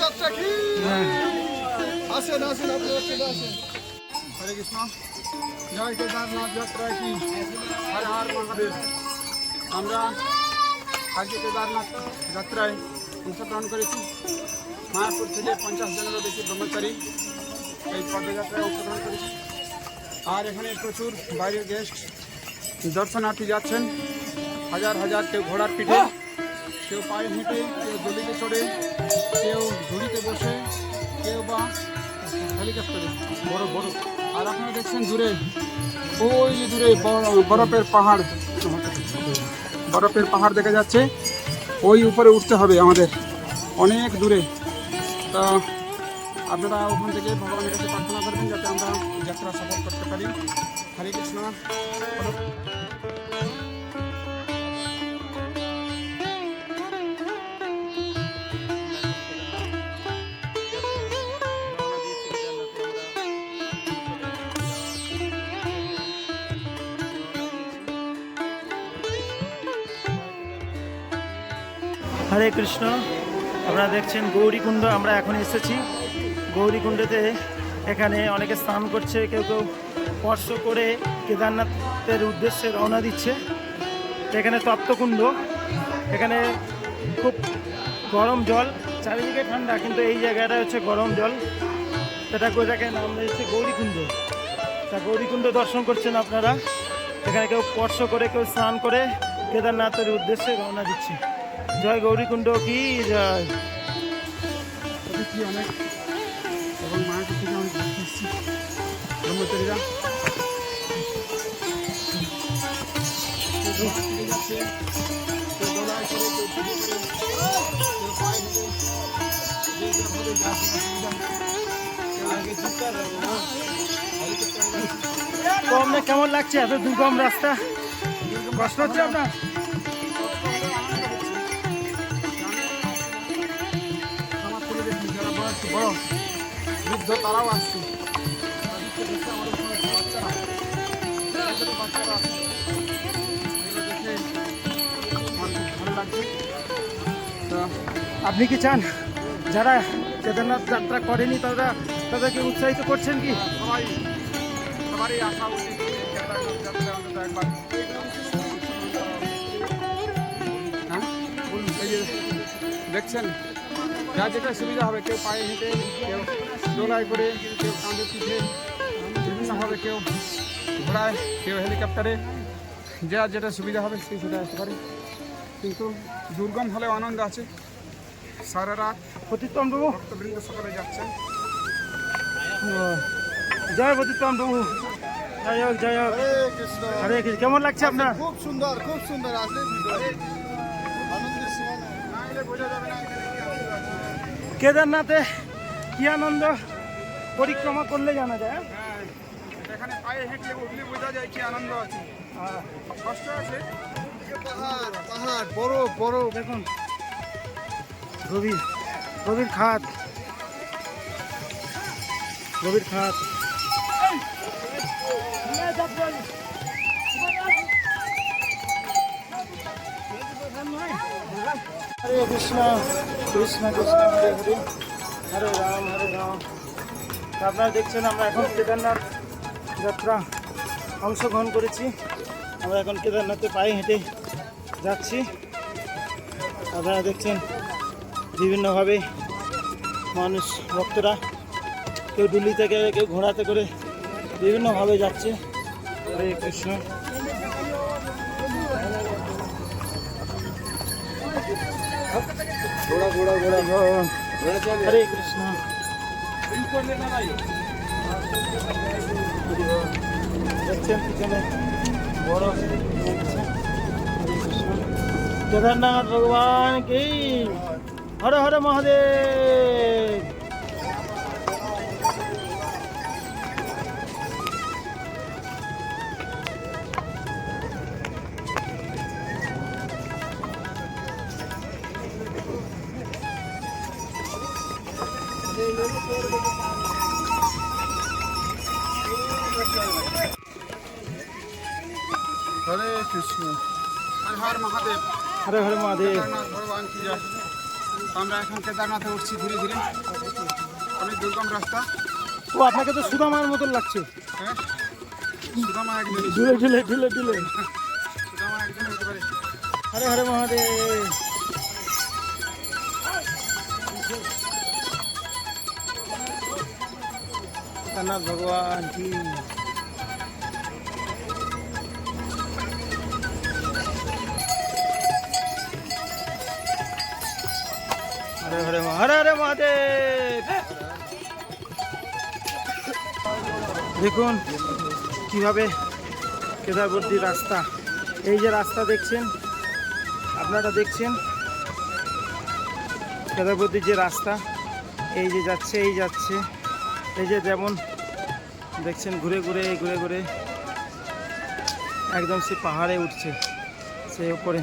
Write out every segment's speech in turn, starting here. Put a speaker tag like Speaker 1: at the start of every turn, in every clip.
Speaker 1: যাত্রা কি? আসেন আসেন আপনারা আসেন। হরে কৃষ্ণ। জয় কেদারনাথ যাত্রা কি? হর হর মহাদেব। আমরা আজকে কেদারনাথ যাত্রায় অংশগ্রহণ করেছি। মায়াপুর থেকে পঞ্চাশ জনেরও বেশি ব্রহ্মচারী এই পদযাত্রায় অংশগ্রহণ করেছি। আর এখানে প্রচুর বাইরের গেস্ট দর্শনার্থী যাচ্ছেন। হাজার হাজার কেউ ঘোড়ার পিঠে। কেউ পায়ে হেঁটে, কেউ দলিতে চড়ে, কেউ ঝুড়িতে বসে, কেউ বা হেলিকপ্টারে। বড় বড় আর আপনারা দেখছেন দূরে, ওই যে দূরে বরফের পাহাড়। বরফের পাহাড় দেখা যাচ্ছে। ওই উপরে উঠতে হবে আমাদের। অনেক দূরে। তা আপনারা ওখান থেকে ভগবানের কাছে প্রার্থনা করবেন যাতে আমরা যাত্রা সফল করতে পারি। হরে কৃষ্ণ।
Speaker 2: হরে কৃষ্ণ। আপনারা দেখছেন গৌরীকুণ্ড, আমরা এখন এসেছি। গৌরীকুণ্ডতে এখানে অনেকে স্নান করছে, কেউ কেউ স্পর্শ করে কেদারনাথের উদ্দেশ্যে রওনা দিচ্ছে। এখানে তপ্তকুণ্ড, এখানে খুব গরম জল, চারিদিকে ঠান্ডা, কিন্তু এই জায়গাটা হচ্ছে গরম জল। সেটা কোথাকে নাম দিয়েছে গৌরীকুণ্ড। তা গৌরীকুণ্ড দর্শন করছেন আপনারা। এখানে কেউ স্পর্শ করে, কেউ স্নান করে কেদারনাথের উদ্দেশ্যে রওনা দিচ্ছে। জয় গৌরীকুণ্ড কি
Speaker 1: যাবে না,
Speaker 2: কেমন লাগছে? এত দুর্গম রাস্তা। কষ্ট হচ্ছে আপনার?
Speaker 1: ভালো লাগছে তো
Speaker 2: আপনি কি চান? যারা কেদারনাথ যাত্রা করেনি তারা তাদেরকে উৎসাহিত করছেন কি?
Speaker 1: সবাই সবারই আসা উচিত কেদারনাথ যাত্রা অন্তত একবার হ্যাঁ দেখছেন? যা যেটা সুবিধা হবে কেউ পায়ে হেঁটে কেউ দোলায় করে কেউ কাঁধে পিঠে বিভিন্নভাবে কেউ ঘোড়ায় কেউ হেলিকপ্টারে যার যেটা সুবিধা হবে সেই সেটা আসতে পারে। কিন্তু দুর্গম হলেও আনন্দ আছে। সারা রাত
Speaker 2: প্রতিত্তম
Speaker 1: ভক্তবৃন্দ সকলে যাচ্ছেন।
Speaker 2: জয় প্রতিত্তম জয় হোক জয় হোক। হরে কৃষ্ণ। কেমন লাগছে আপনার?
Speaker 3: খুব সুন্দর খুব সুন্দর। আসলে আনন্দের সীমা
Speaker 1: না এলে বোঝা যাবে না এখানে কি আনন্দ আছে।
Speaker 2: কেদারনাথে কি আনন্দ পরিক্রমা করলে জানা যায়
Speaker 1: হ্যাঁ, এখানে পায়ে হেঁটলে উঠলে বোঝা যায় কি আনন্দ আছে
Speaker 2: হ্যাঁ।
Speaker 1: কষ্ট আছে
Speaker 3: পাহাড় পাহাড় বড় বড়
Speaker 2: দেখুন গভীর গভীর খাত গভীর খাত হরে কৃষ্ণ কৃষ্ণ কৃষ্ণ, হরে হরে হরে রাম হরে রাম। আপনারা দেখছেন, আমরা এখন কেদারনাথ যাত্রা অংশগ্রহণ করেছি। আমরা এখন কেদারনাথে পায়ে হেঁটে যাচ্ছি। আপনারা দেখছেন, বিভিন্নভাবে মানুষ, ভক্তরা কেউ দিল্লি থেকে, কেউ ঘোড়াতে করে বিভিন্নভাবে যাচ্ছে। হরে কৃষ্ণ।
Speaker 3: ঘোড়া ঘোড়া ঘোড়া
Speaker 2: হরে কৃষ্ণ দেখছেন পিছনে বড় হরে কৃষ্ণ। হরে হরে মহাদেব।
Speaker 3: হরে
Speaker 1: হর মহাদেব। ভগবান কি জয়। আমরা এখন কেদারনাথে উঠছি ধীরে ধীরে। অনেক দুর্গম রাস্তা।
Speaker 2: ও আপনাকে তো সুদামার মতন লাগছে।
Speaker 1: হ্যাঁ? সুদামা এক জিনিস
Speaker 2: ঢিলে ঢিলে ঢিলে ঢিলে
Speaker 1: সুদামা একজন হতে পারে
Speaker 2: হরে হরে মহাদেব। জগন্নাথ ভগবান কি হরে হরে মহাদেব দেখুন, কীভাবে কেদারবর্তী রাস্তা, এই যে রাস্তা দেখছেন, আপনারা দেখছেন? কেদারবর্তীর যে রাস্তা, এই যে যাচ্ছে, এই যাচ্ছে, এই যে যেমন দেখছেন ঘুরে ঘুরে ঘুরে ঘুরে। একদম সে পাহাড়ে উঠছে, সে উপরে।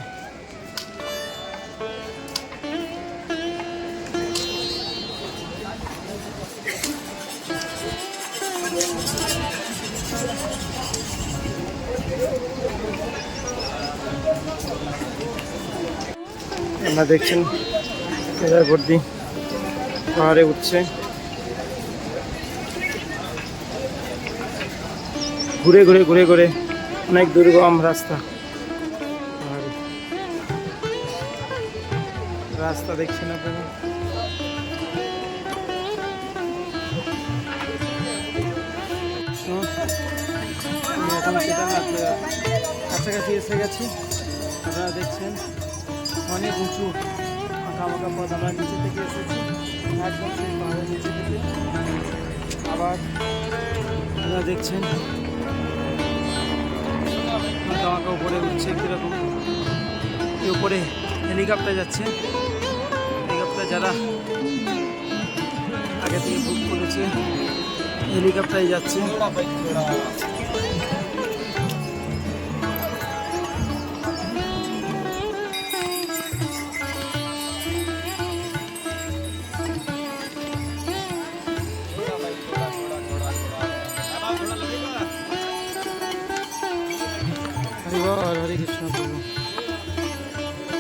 Speaker 2: আপনারা দেখছেন কেদারবর্তী পাহাড়ে উঠছে। ঘুরে ঘুরে ঘুরে ঘুরে। অনেক দুর্গম রাস্তা। পাহাড়ে। রাস্তা দেখছেন আপনারা? কাছাকাছি এসে গেছি। আপনারা দেখছেন, অনেক উঁচু আঁকা বাঁকা পথ আমরা নিচে থেকে এসেছি। একদম সেই পাহাড়ের নিচে থেকে। আবার আপনারা দেখছেন আঁকা উপরে উঠছে, কীরকম? উপরে হেলিকপ্টার যাচ্ছে। হেলিকপ্টার যারা আগে থেকে বুক করেছে, হেলিকপ্টারে যাচ্ছে।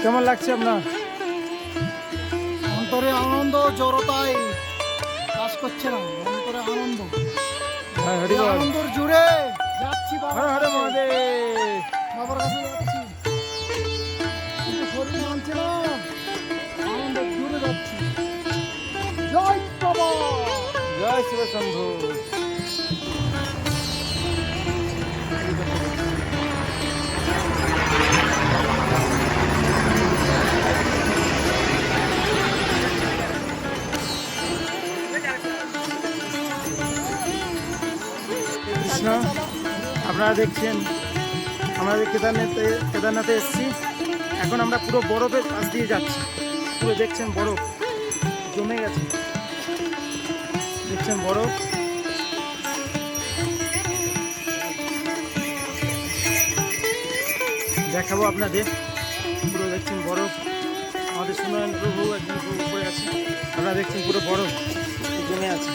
Speaker 2: কেমন লাগছে আপনার?
Speaker 3: অন্তরে আনন্দ জড়তায় কাজ করছে না অন্তরে আনন্দ।
Speaker 2: হ্যাঁ হরি
Speaker 3: আনন্দর জুড়ে যাচ্ছি বাবার
Speaker 2: হরে হরে মহাদেব
Speaker 3: বাবার কাছে যাচ্ছি। কিন্তু শরীর মানছে না আনন্দের জুড়ে যাচ্ছি। জয় বাবা।
Speaker 2: জয় শিব শম্ভু কৃষ্ণ, আপনারা দেখছেন আমরা কেদারনাথে কেদারনাথে এসেছি। এখন আমরা পুরো বরফের পাশ দিয়ে যাচ্ছি। পুরো দেখছেন বরফ, জমে গেছে। দেখছেন বরফ। দেখাবো আপনাদের। পুরো দেখছেন বরফ। আমাদের সুনারায়ণ প্রভু একজন আছে। আপনারা দেখছেন পুরো বরফ জমে আছে।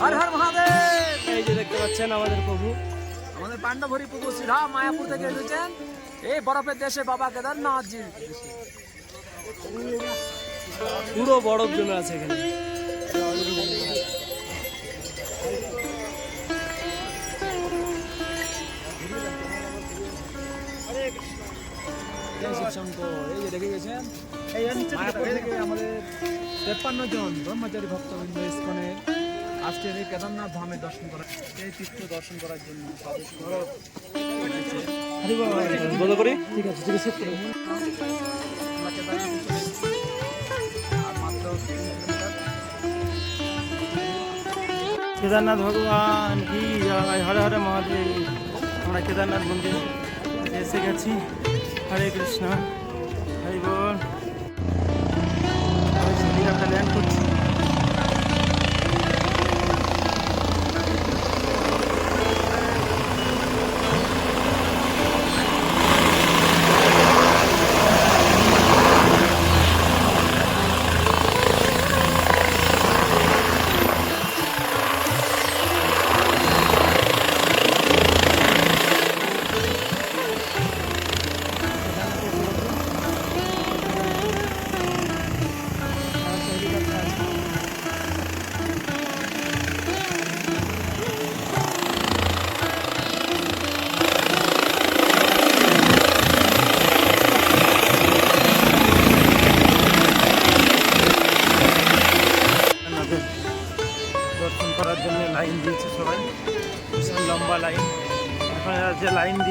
Speaker 2: হরে।
Speaker 4: হর মহাদেব।
Speaker 2: এই যে দেখতে পাচ্ছেন আমাদের প্রভু।
Speaker 4: আমাদের পাণ্ডবহরি প্রভু সিধা মায়াপুর থেকে এসেছেন। এই বরফের দেশে বাবা কেদারনাথ জি পুরো বরফ জমে আছে এখানে। এই যে দেখে গেছেন?
Speaker 2: এই
Speaker 4: মায়াপুর থেকে আমাদের তেপ্পান্ন জন ব্রহ্মচারী ভক্তবৃন্দ ইস্কনে আসছেন এই কেদারনাথ ধামে দর্শন করার এই তীর্থ দর্শন করার জন্য তাদের বরফ
Speaker 2: বন্ধ করি। ঠিক আছে ঠিক আছে। করে
Speaker 4: আমরা কেদারনাথে
Speaker 2: ভগবান কি জয় হরে হরে মহাদেব। আমরা কেদারনাথ মন্দির এসে গেছি। হরে কৃষ্ণ।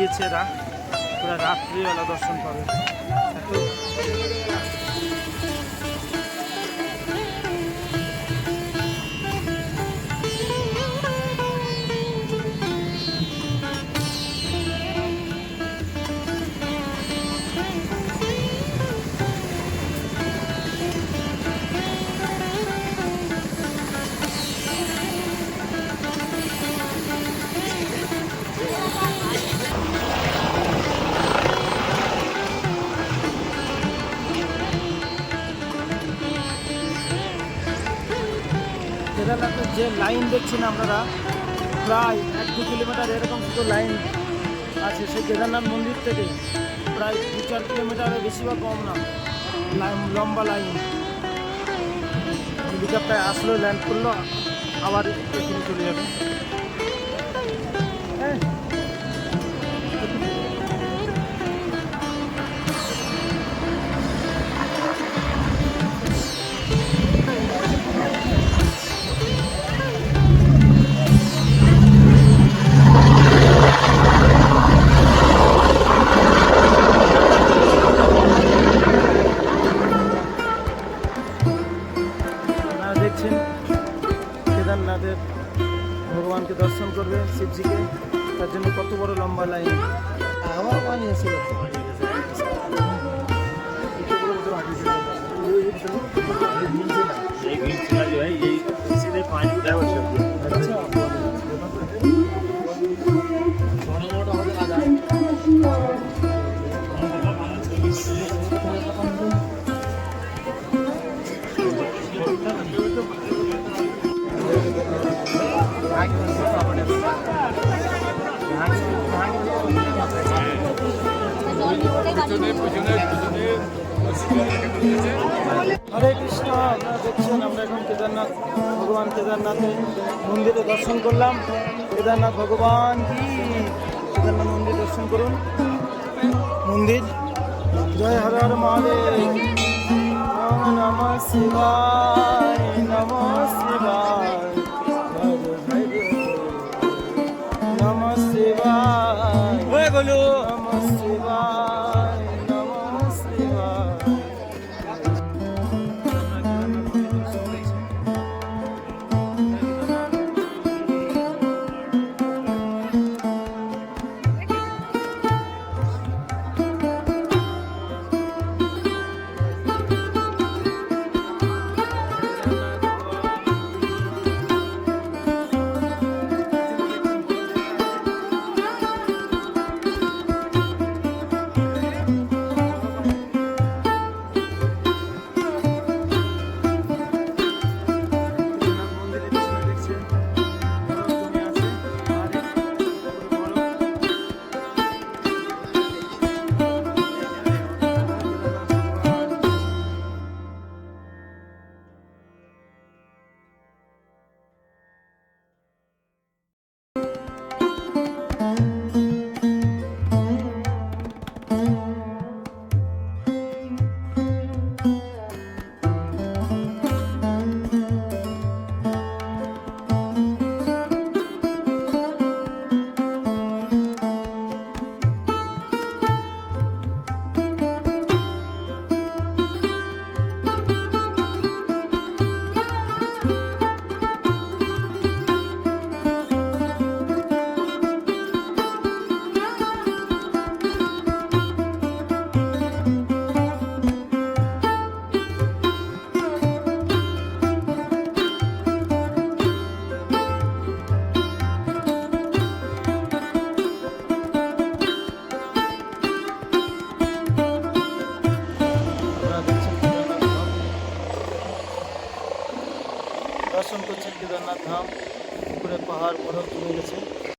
Speaker 2: দিয়েছে এরা। পুরো রাত্রিবেলা দর্শন পাবে। দেখছেন আপনারা, প্রায় এক দু কিলোমিটার এরকম শুধু লাইন আছে। সেই কেদারনাথ মন্দির থেকে প্রায় দু চার কিলোমিটারের বেশি বা কম না। লাইন লম্বা লাইন হেলিকপ্টার আসলো ল্যান্ড করল, আবার এখানে চলে যাবে। দেখছেন,
Speaker 3: আমরা
Speaker 2: এখন কেদারনাথ, ভগবান কেদারনাথের মন্দিরে দর্শন করলাম। কেদারনাথ ভগবান কি? কেদারনাথ মন্দির দর্শন করুন। মন্দির। জয় হর হর মহাদেব। নম শিবায় নমঃ